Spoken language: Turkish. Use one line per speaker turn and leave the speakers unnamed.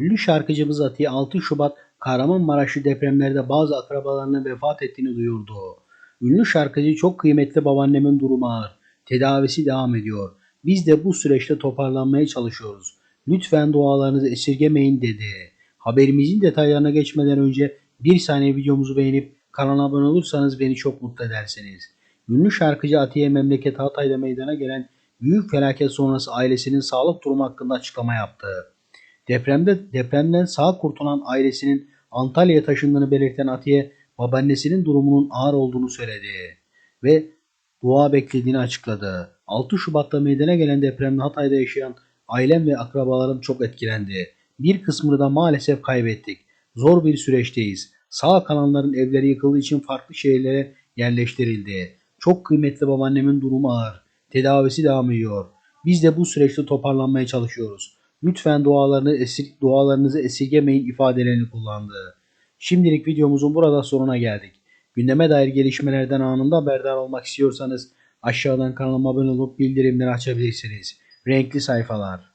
Ünlü şarkıcımız Atiye 6 Şubat Kahramanmaraşlı depremlerde bazı akrabalarının vefat ettiğini duyurdu. Ünlü şarkıcı çok kıymetli babaannemin durumu ağır. Tedavisi devam ediyor. Biz de bu süreçte toparlanmaya çalışıyoruz. Lütfen dualarınızı esirgemeyin dedi. Haberimizin detaylarına geçmeden önce bir saniye videomuzu beğenip kanala abone olursanız beni çok mutlu edersiniz. Ünlü şarkıcı Atiye memleket Hatay'da meydana gelen büyük felaket sonrası ailesinin sağlık durumu hakkında açıklama yaptı. Depremde depremden sağ kurtulan ailesinin Antalya'ya taşındığını belirten Atiye babaannesinin durumunun ağır olduğunu söyledi ve dua beklediğini açıkladı. 6 Şubat'ta meydana gelen depremde Hatay'da yaşayan ailem ve akrabalarım çok etkilendi. Bir kısmını da maalesef kaybettik. Zor bir süreçteyiz. Sağ kalanların evleri yıkıldığı için farklı şehirlere yerleştirildi. Çok kıymetli babaannemin durumu ağır. Tedavisi devam ediyor. Biz de bu süreçte toparlanmaya çalışıyoruz. Lütfen dualarını esir, dualarınızı esirgemeyin ifadelerini kullandı. Şimdilik videomuzun burada sonuna geldik. Gündeme dair gelişmelerden anında haberdar olmak istiyorsanız aşağıdan kanalıma abone olup bildirimleri açabilirsiniz. Renkli sayfalar.